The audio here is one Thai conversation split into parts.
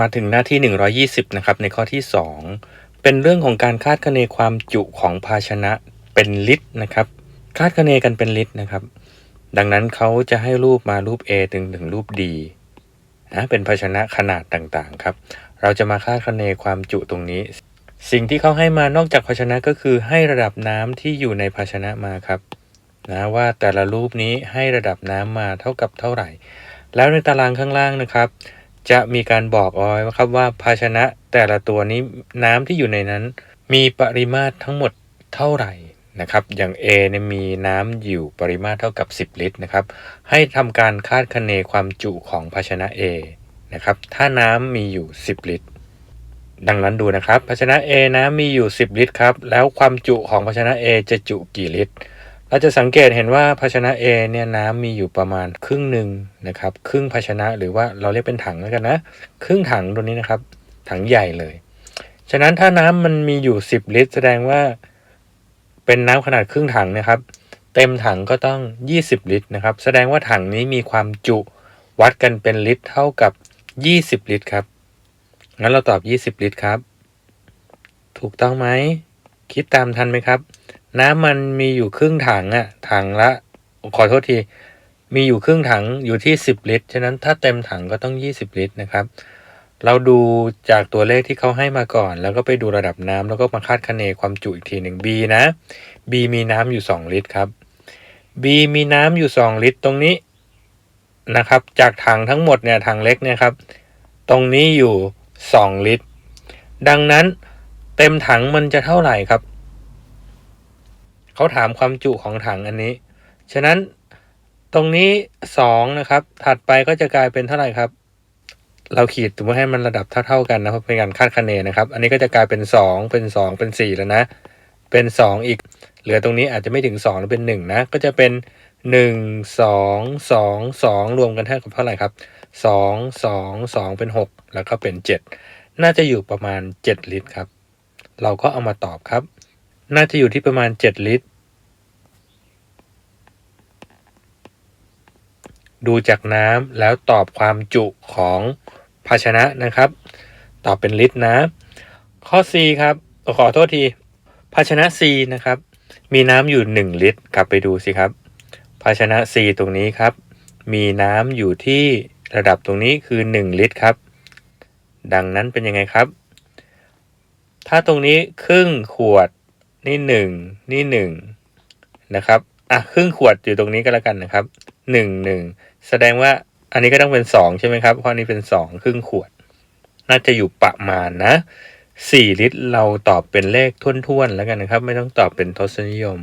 มาถึงหน้าที่ 120 นะครับ ในข้อที่ 2 เป็นเรื่องของการคาดคะเนความจุของภาชนะเป็นลิตรนะครับ คาดคะเนกันเป็นลิตรนะครับ ดังนั้นเขาจะให้รูปมารูป A ถึงถึงรูป D นะเป็นภาชนะขนาดต่างๆครับ เราจะมาคาดคะเนความจุตรงนี้ สิ่งที่เขาให้มานอกจากภาชนะก็คือให้ระดับน้ำที่อยู่ในภาชนะมาครับนะว่าแต่ละรูปนี้ให้ระดับน้ำมาเท่ากับเท่าไหร่ แล้วในตารางข้างล่างนะครับ จะมีการบอกเอาไว้ครับว่าภาชนะแต่ละตัวนี้น้ำที่อยู่ในนั้น มีปริมาตรทั้งหมดเท่าไหร่นะครับ อย่าง A เนี่ยมีน้ำอยู่ปริมาตรเท่ากับ 10 ลิตรนะครับ ให้ทำการคาดคะเนความจุของภาชนะ A นะครับ ถ้าน้ำมีอยู่ 10 ลิตร ดังนั้นดูนะครับ ภาชนะ A น้ำมีอยู่ 10 ลิตรครับ แล้วความจุของภาชนะ A จะจุกี่ลิตร เราจะสังเกตเห็นว่าภาชนะ A เนี่ยน้ำมีอยู่ประมาณครึ่งหนึ่งนะครับ ครึ่งภาชนะหรือว่าเราเรียกเป็นถังแล้วกันนะ ครึ่งถังตัวนี้นะครับ ถังใหญ่เลย ฉะนั้นถ้าน้ำมันมีอยู่ 10 ลิตร แสดงว่าเป็นน้ำขนาดครึ่งถังนะครับ เต็มถังก็ต้อง 20 ลิตรนะครับ แสดงว่าถังนี้มีความจุวัดกันเป็นลิตรเท่ากับ 20 ลิตรครับ งั้นเราตอบ 20 ลิตรครับ ถูกต้องไหม คิดตามทันไหมครับ น้ำมันมีอยู่ครึ่งถังอะถังละขอโทษที มีอยู่ครึ่งถังอยู่ที่ 10 ลิตร ฉะนั้นถ้าเต็มถังก็ต้อง 20 ลิตรนะครับ เราดูจากตัวเลขที่เขาให้มาก่อน แล้วก็ไปดูระดับน้ำแล้วก็มาคาดคะเนความจุอีกทีหนึ่ง B นะ B มีน้ำอยู่ 2 ลิตรครับ B มีน้ำอยู่ 2 ลิตรตรงนี้นะครับ จากถังทั้งหมดเนี่ยถังเล็กเนี่ยครับ ตรงนี้อยู่ 2 ลิตร ดังนั้นเต็มถังมันจะเท่าไหร่ครับ เขาถามความจุของถังอันนี้ ฉะนั้นตรงนี้2นะครับ ถัดไปก็จะกลายเป็นเท่าไหร่ครับ เราขีดตัวให้มันระดับเท่าๆกันนะครับเป็นการคาดคะเนนะครับ อันนี้ก็จะกลายเป็น2เป็น2เป็น4แล้วนะ เป็น2อีก เหลือตรงนี้อาจจะไม่ถึง2หรือเป็น1นะ ก็จะเป็น1 2 2 2รวมกันเท่ากับเท่าไหร่ครับ2 2 2เป็น6แล้วก็เป็น7น่าจะอยู่ประมาณ7ลิตรครับ เราก็เอามาตอบครับ น่าจะอยู่ที่ประมาณ7ลิตร ดูจากน้ำแล้วตอบความจุของภาชนะนะครับ ตอบเป็นลิตรนะ ข้อ C ครับ ขอโทษที ภาชนะ C นะครับ มีน้ำอยู่ 1 ลิตร กลับไปดูสิครับ ภาชนะ C ตรงนี้ครับ มีน้ำอยู่ที่ระดับตรงนี้คือ 1 ลิตรครับ ดังนั้นเป็นยังไงครับ ถ้าตรงนี้ครึ่งขวด นี่หนึ่งนี่หนึ่งนะครับอะครึ่งขวดอยู่ตรงนี้ก็แล้วกันนะครับหนึ่งหนึ่งแสดงว่าอันนี้ก็ต้องเป็นสองใช่ไหมครับเพราะอันนี้เป็นสองครึ่งขวด น่าจะอยู่ประมาณนะสี่ลิตรเราตอบเป็นเลขท้วนๆแล้วกันนะครับ ไม่ต้องตอบเป็นทศนิยม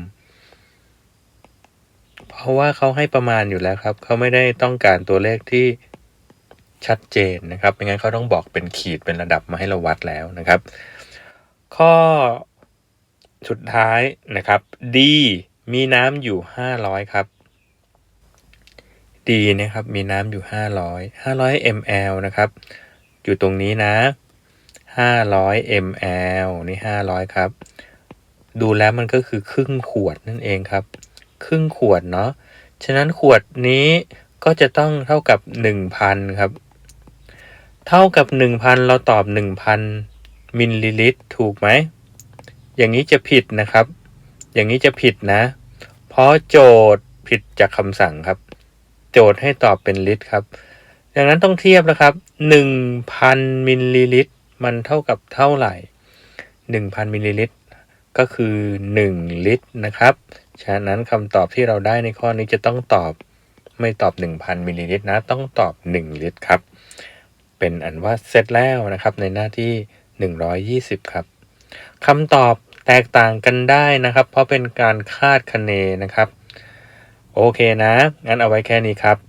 เพราะว่าเขาให้ประมาณอยู่แล้วครับเขาไม่ได้ต้องการตัวเลขที่ชัดเจนนะครับไม่งั้นเขาต้องบอกเป็นขีดเป็นระดับมาให้เราวัดแล้วนะครับ ข้อ สุดท้ายนะครับ D มีน้ำอยู่ 500 ครับ D นะครับ มีน้ำอยู่ 500 500 ml นะครับ อยู่ตรงนี้นะ 500 ml นี่ 500 ครับ ดูแล้วมันก็คือครึ่งขวดนั่นเองครับ ครึ่งขวดเนาะ ฉะนั้นขวดนี้ก็จะต้องเท่ากับ 1,000 ครับ เท่ากับ 1,000 เราตอบ 1,000 มิลลิลิตร ถูกไหม อย่างนี้จะผิดนะครับ อย่างนี้จะผิดนะ เพราะโจทย์ผิดจากคำสั่งครับ โจทย์ให้ตอบเป็นลิตรครับ ดังนั้นต้องเทียบนะครับ 1,000 มิลลิลิตร มันเท่ากับเท่าไหร่ 1,000 มิลลิลิตร ก็คือ 1 ลิตรนะครับ ฉะนั้นคำตอบที่เราได้ในข้อนี้จะต้องตอบไม่ตอบ 1,000 มิลลิลิตรนะ ต้องตอบ 1 ลิตรครับ เป็นอันว่าเสร็จแล้วนะครับในหน้าที่ 120 ครับ คำตอบแตกต่างกันได้นะครับ เพราะเป็นการคาดคะเนนะครับ โอเคนะ งั้นเอาไว้แค่นี้ครับ